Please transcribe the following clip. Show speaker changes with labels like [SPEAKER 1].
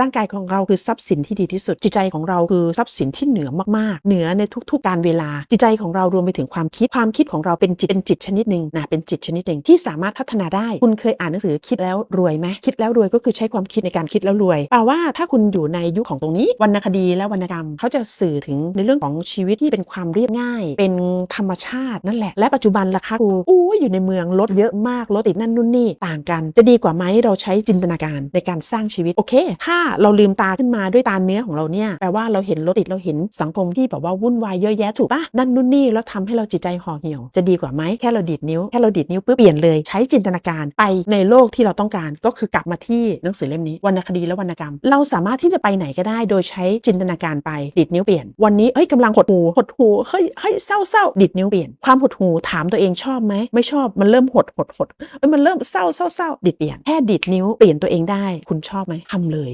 [SPEAKER 1] ร่างกายของเราคือทรัพย์สินที่ดีที่สุด จิตใจของเราคือทรัพย์สินที่เหนือมากๆ เหนือในทุกๆ การเวลา จิตใจของเรารวมไปถึงความคิด ความคิดของเราเป็นจิตเป็นจิตชนิดหนึ่งนะเป็นจิตชนิดหนึ่งที่สามารถพัฒนาได้ คุณเคยอ่านหนังสือคิดแล้วรวยไหมคิดแล้วรวยก็คือใช้ความคิดในการคิดแล้วรวยแปลว่าถ้าคุณอยู่ในยุคของตรงนี้วรรณคดีและวรรณกรรม เขาจะสื่อถึงในเรื่องของชีวิตที่เป็นความเรียบง่าย เป็นธรรมชาตินั่นแหละ และปัจจุบันราคาคูอู้อยู่ในเมืองรถเยอะมากรถติดนั่นนู่นนี่ต่างกัน จะดีกว่าไหมเราใช้จินตนาการในการสร้างชีวิตโอเคถ้าเราลืมตาขึ้นมาด้วยตาเนื้อของเราเนี่ยแปลว่าเราเห็นรถติดเราเห็นสังคมที่แบบว่าวุ่นวายเยอะแยะถูกปะนั่นนู่นนี่แล้วทำให้เราจิตใจห่อเหี่ยว จะดีกว่าไหมแค่เราดีดนิ้วแค่เราดีดนิ้วปุ๊บเปลี่ยนเลยใช้จินตนาการไปในโลกที่เราต้องการก็คือกลับมาที่หนังสือเล่มนี้วรรณคดีและวรรณกรรม เราสามารถที่จะไปไหนก็ได้ โดยใช้จินตนาการไปดีดนิ้วเปลี่ยน วันนี้เอ้ยกำลังหดหูหดหูเฮ้ยเฮ้ยเศร้าเศร้าดีดนิ้วเปลี่ยนความหดหูถามตัวเองชอบไหมไม่ชอบมันเริ่มหดหดหดเอ้ยมันเริ่มเศร้าเศร้าเศร้าดีดเปลี่ยนแค่ดีดนิ้วเปลี่ยนตัวเองได้ คุณชอบไหมทำเลย